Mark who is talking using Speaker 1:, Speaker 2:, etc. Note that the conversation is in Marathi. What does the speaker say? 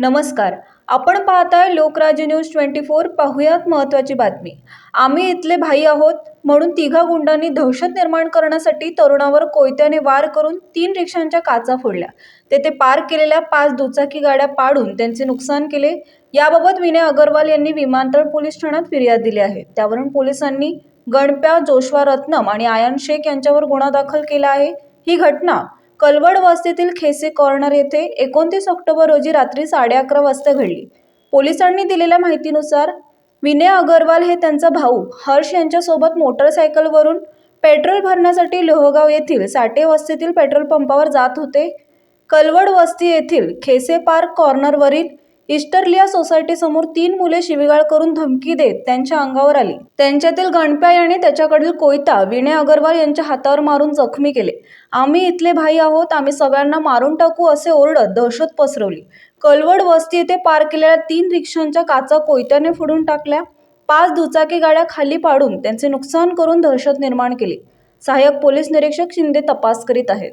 Speaker 1: नमस्कार. आपण पाहताय लोकराज्य न्यूज ट्वेंटी फोर पाहुयात महत्त्वाची बातमी. आम्ही इथले भाई आहोत म्हणून तिघा गुंडांनी दहशत निर्माण करण्यासाठी तरुणावर कोयत्याने वार करून तीन रिक्षांच्या काचा फोडल्या. तेथे पार्क केलेल्या पाच दुचाकी गाड्या पाडून त्यांचे नुकसान केले. याबाबत विनय अगरवाल यांनी विमानतळ पोलीस ठाण्यात फिर्याद दिली आहे. त्यावरून पोलिसांनी गणप्या जोशवा रत्नम आणि आयन शेख यांच्यावर गुन्हा दाखल केला आहे. ही घटना कलवड वस्तीतील खेसे कॉर्नर येथे एकोणतीस ऑक्टोबर रोजी रात्री साडे अकरा वाजता घडली. पोलिसांनी दिलेल्या माहितीनुसार विनय अगरवाल हे त्यांचा भाऊ हर्ष यांच्यासोबत मोटरसायकलवरून पेट्रोल भरण्यासाठी लोहगाव येथील साठे वस्तीतील पेट्रोल पंपावर जात होते. कलवड वस्ती येथील खेसे पार्क कॉर्नरवरील इस्टरलिया सोसायटी समोर तीन मुले शिवीगाळ करून धमकी देत त्यांच्या अंगावर आली. त्यांच्यातील गणप्या याने त्याच्याकडील कोयता विनय अगरवाल यांच्या हातावर मारून जखमी केले. आम्ही इथले भाई आहोत आम्ही सगळ्यांना मारून टाकू असे ओरडत दहशत पसरवली. कलवड वस्ती येथे पार केलेल्या तीन रिक्षांच्या काचा कोयत्याने फोडून टाकल्या. पाच दुचाकी गाड्या खाली पाडून त्यांचे नुकसान करून दहशत निर्माण केली. सहाय्यक पोलीस निरीक्षक शिंदे तपास करीत आहेत.